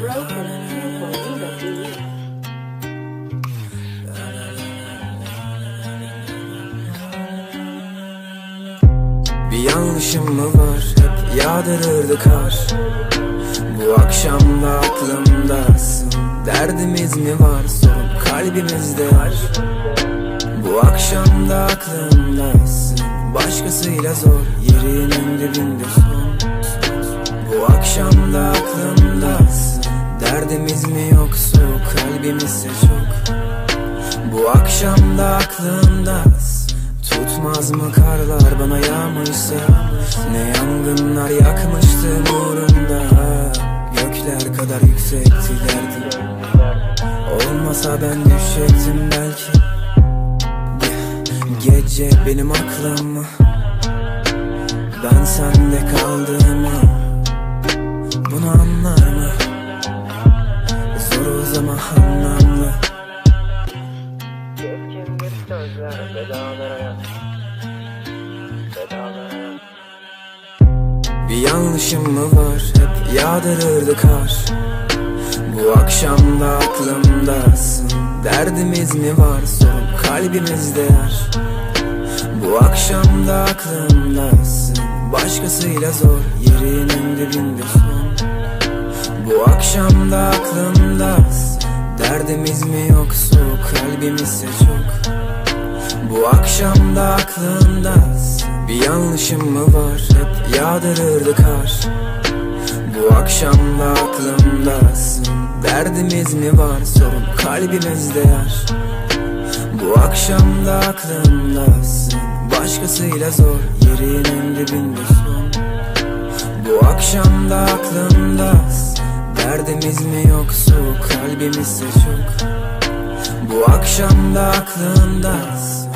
Bir yanlışım mı var? Hep yağdırırdı kar. Bu akşam da aklımdasın Derdimiz mi var? Sorun kalbimizde var. Bu akşam da aklımdasın Başkasıyla zor. Yerinin dibinde son. Bu akşam da aklımdasın Derdimiz mi yoksa kalbimizse çok. Bu akşam da aklımdasın Tutmaz mı karlar bana yağmışsa? Ne yangınlar yakmıştı uğrunda Gökler kadar yüksekti derdim. Olmasa ben düşecektim belki. Gece benim aklım Ben sende kaldığımı ama anlamlı hayat. Bir yanlışım mı var? Hep yağdırırdı kar. Bu akşam da aklımdasın. Derdimiz mi var? Sorun kalbimizde yer Bu akşam da aklımdasın. Başkasıyla zor yerinin dibinde son. Bu akşam da aklımdasın Derdimiz mi yoksa kalbimizse çok? Bu akşam da aklımdasın Bir yanlışım mı var? Hep yağdırırdı kar. Bu akşam da aklımdasın Derdimiz mi var? Sorun kalbimizde yer Bu akşam da aklımdasın Başkasıyla zor. Yerinin dibinde son. Bu akşam da aklımdasın Derdimiz mi yoksa kalbimizse çok. Bu akşam da aklımdasın